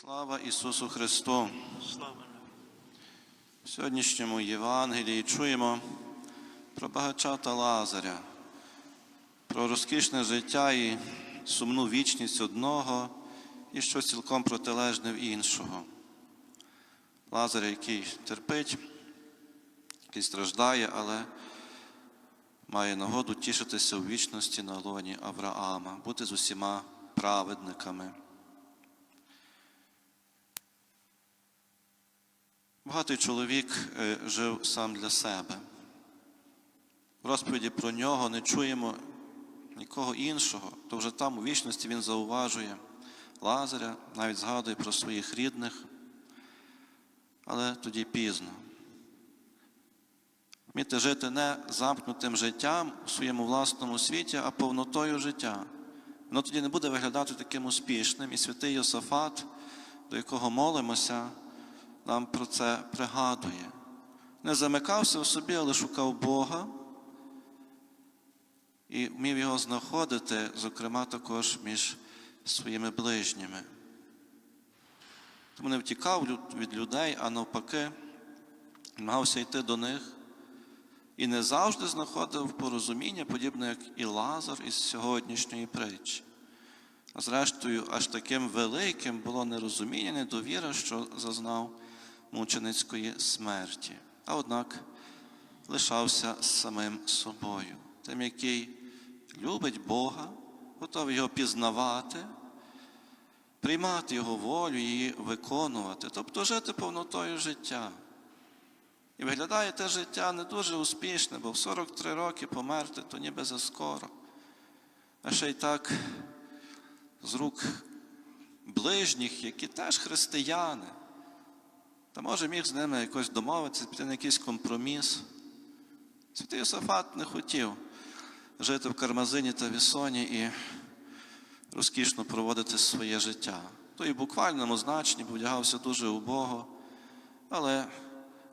Слава Ісусу Христу! В сьогоднішньому Євангелії чуємо про багачата Лазаря, про розкішне життя і сумну вічність одного і щось цілком протилежне в іншого. Лазар, який терпить, який страждає, але має нагоду тішитися у вічності на лоні Авраама, бути з усіма праведниками. Багатий чоловік е, жив сам для себе. В розповіді про нього не чуємо нікого іншого, то вже там у вічності він зауважує Лазаря, навіть згадує про своїх рідних, але тоді пізно. Вміти жити не замкнутим життям у своєму власному світі, а повнотою життя. Воно тоді не буде виглядати таким успішним, і святий Йосафат, до якого молимося, нам про це пригадує. Не замикався в собі, але шукав Бога і вмів його знаходити, зокрема, також між своїми ближніми. Тому не втікав від людей, а навпаки, намагався йти до них і не завжди знаходив порозуміння, подібне як і Лазар із сьогоднішньої притчі. А зрештою, аж таким великим було нерозуміння, недовіра, що зазнав мученицької смерті. А однак лишався самим собою, тим, який любить Бога, готовий його пізнавати, приймати Його волю і виконувати, тобто жити повнотою життя. І виглядає те життя не дуже успішне, бо в 43 роки померти то ніби заскоро. А ще й так з рук ближніх, які теж християни. Та може міг з ними якось домовитися, піти на якийсь компроміс. Святий Йосафат не хотів жити в Кармазині та Вісоні і розкішно проводити своє життя. То і в буквальному значенні бо вдягався дуже убого, але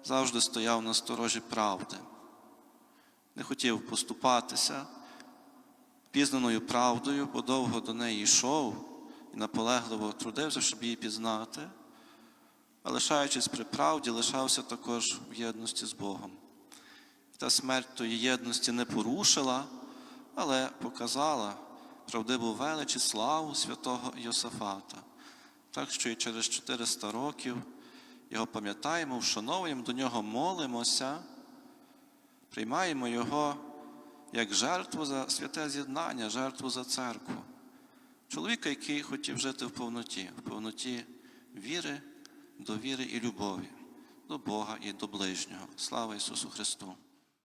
завжди стояв на сторожі правди. Не хотів поступатися пізнаною правдою, бо довго до неї йшов і наполегливо трудився, щоб її пізнати, лишаючись при правді, лишався також в єдності з Богом. Та смерть тої єдності не порушила, але показала правдиву велич і славу святого Йосафата. Так що і через 400 років його пам'ятаємо, вшановуємо, до нього молимося, приймаємо його як жертву за святе з'єднання, жертву за церкву. Чоловіка, який хотів жити в повноті, в повноті віри, довіри і любові до Бога і до ближнього. Слава Ісусу Христу!